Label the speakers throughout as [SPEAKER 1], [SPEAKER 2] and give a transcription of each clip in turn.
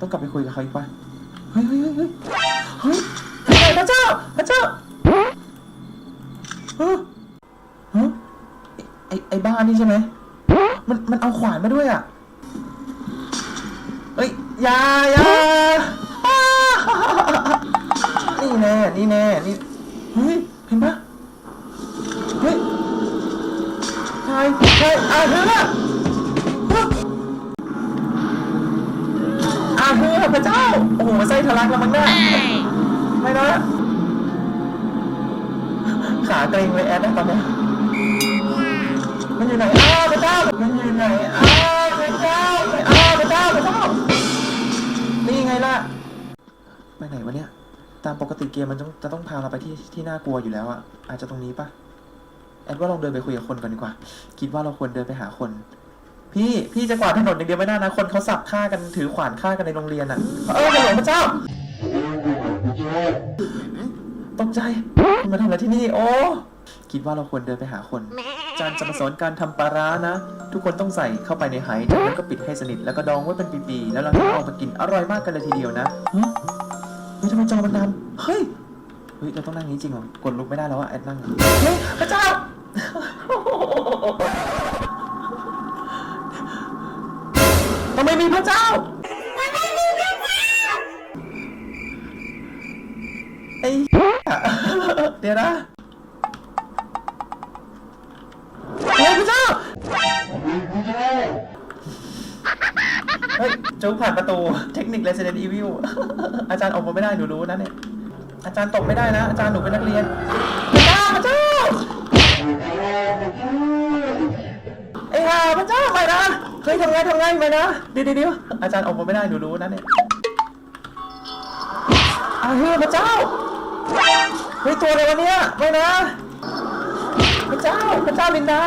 [SPEAKER 1] ต้องกลับไปคุยกับเขาอีกปะเฮ้ยเฮ้ยเฮ้ยเฮ้ยเฮ้ยพระเจ้าพระเจ้าเฮ้ยเฮ้ยไอ้ไอ้บ้านี่ใช่ไหมมันมันเอาขวานมาด้วยอะเฮ้ยยายานี่แน่นี่แน่นี่เฮ้ยเห็นปะเฮ้ยใครใครอาเธอร์อ เธอร์พระเจ้า โอ้โหไส้ทะลักแล้วมั้งเนี่ยไม่นะ ขาเกรงเลยแอดนะตอนเนี้ยมันอยู่ไหนอ้าวพระเจ้า มันอยู่ไหนอ้าวพระเจ้าอ้าวพระเจ้าพระเจ้า นี่ไงล่ะ ไปไหนวะเนี่ย ตามปกติเกมมันต้องจะต้องพาเราไปที่ที่น่ากลัวอยู่แล้วอะอาจจะตรงนี้ปะแอดว่าลองเดินไปคุยกับคนก่อนดีกว่า คิดว่าเราควรเดินไปหาคน พี่พี่จะกวาดถนนอย่างเดียวไม่ได้นะ คนเขาสับฆ่ากันถือขวานฆ่ากันในโรงเรียนอะเออหลวงพระเจ้าตกใจมาทำอะไรที่นี่ โอ้ คิดว่าเราควรเดินไปหาคน จารย์จะมาสอนการทำปลาร้านะ ทุกคนต้องใส่เข้าไปในไหจากนั้นก็ปิดให้สนิท แล้วก็ดองไว้เป็นปีๆ แล้วเราจะเอามากินอร่อยมากกันเลยทีเดียวนะเฮ้ยทำไมจอมันดำเฮ้ย เฮ้ย เราต้องนั่งนี้จริงเหรอกดลุกไม่ได้แล้วอะแอดนั่งเฮ้ยพระเจ้า ทำไมมี พระเจ้า ไอ้เหี้ยเดี๋ยวนะเฮ้ยพระเจ้า เฮ้ยจุกผ่านประตู เทคนิค Resident Evil อาจารย์ออกมาไม่ได้หนูรู้นะเนี่ย อาจารย์ตกไม่ได้นะ อาจารย์หนูเป็นนักเรียนพระเจ้าพระเจ้าไอ้ห่าพระเจ้าไปนะเฮ้ยทำไงทำไงไปนะเดี๋ยวเดี๋ยวเดี๋ยวอาจารย์ออกมาไม่ได้หนูรู้นะเนี่ยอาเฮ้ยพระเจ้าเฮ้ยตัวอะไรวะเนี่ยไม่นะ พระเจ้าพระเจ้าลินดา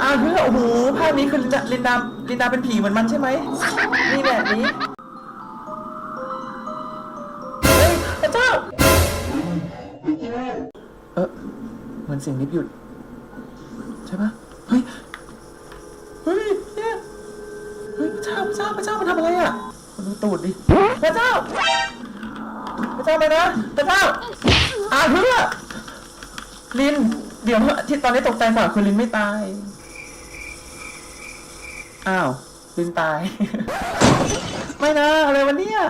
[SPEAKER 1] อาเฮ้ยโอ้โหภาพนี้คือลินดาลินดาลินดาเป็นผีเหมือนมันใช่ไหมนี่แหละนี้เฮ้ยพระเจ้าเออเหมือนเสียงนิบหยุดใช่ปะเฮ้ย เฮ้ยเนี่ยเฮ้ยพระเจ้า พระเจ้ามันทำอะไรอะมันดูตูดดิพระเจ้า พระเจ้าไปนะพระเจ้าอ่าเฮ้ยลิน เดี๋ยวที่ตอนนี้ตกใจกว่าคือลินไม่ตาย อ้าว ลินตาย ไม่นะ อะไรวะเนี่ย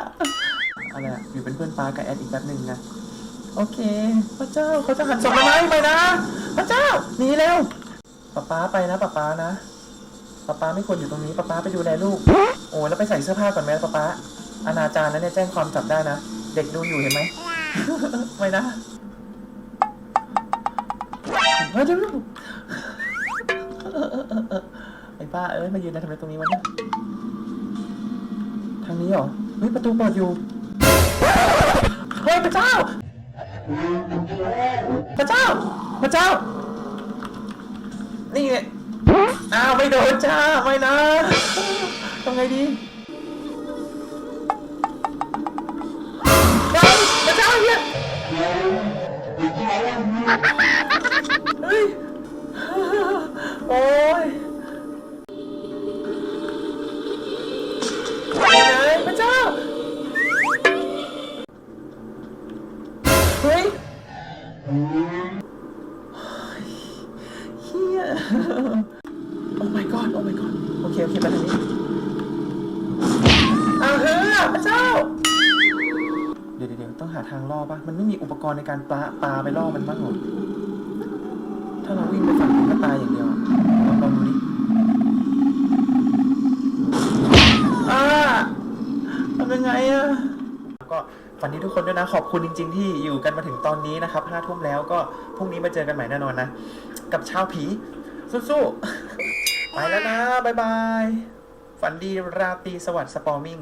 [SPEAKER 1] อะไรอะอยู่เป็นเพื่อนป้ากับแอดอีกแป๊บหนึ่งนะ โอเค พระเจ้าเขาจะหันศพมาไหมไม่นะ พระเจ้าหนีเร็วป้าป้าไปนะป้าป้านะ ป้าป้าไม่ควรอยู่ตรงนี้ป้าป้าไปดูแลลูก โอ้แล้วไปใส่เสื้อผ้าก่อนไหมป้าป้าอนาจารนะเนี่ยแจ้งความจับได้นะ เด็กดูอยู่เห็นไหม ไม่นะเฮ้ยเดี๋ยวไอ้ป้าเอ้ยมายืนอะไรทำไมตรงนี้วะเนี่ยทางนี้เหรอเฮ้ยประตูเปิดอยู่เฮ้ยพระเจ้า พระเจ้า พระเจ้า นี่ไง อ้าวไม่โดนจ้าไม่นะทำไงดีเฮ้ยพระเจ้าเนี่ยเฮ้ยโอ้ยไปไหนพระเจ้าเฮ้ยเฮีย เดี๋ยวเดี๋ยวต้องหาทางล่อปะมันไม่มีอุปกรณ์ในการปลาปลาไปล่อมันบ้างเหรอถ้าเราวิ่งไปฝั่งนู้ก็ตายอย่างเดียวลองลองดูดิอ่าทำยังไงอะก็ฝันดีทุกคนด้วยนะ ขอบคุณจริง ๆ ที่อยู่กันมาถึงตอนนี้นะครับห้าทุ่มแล้วก็พรุ่งนี้มาเจอกันใหม่แน่นอนนะ กับชาวผี สู้ๆไปแล้วนะ บ๊ายบาย ฝันดีราตรีสวัสดิ์สปอร์มิง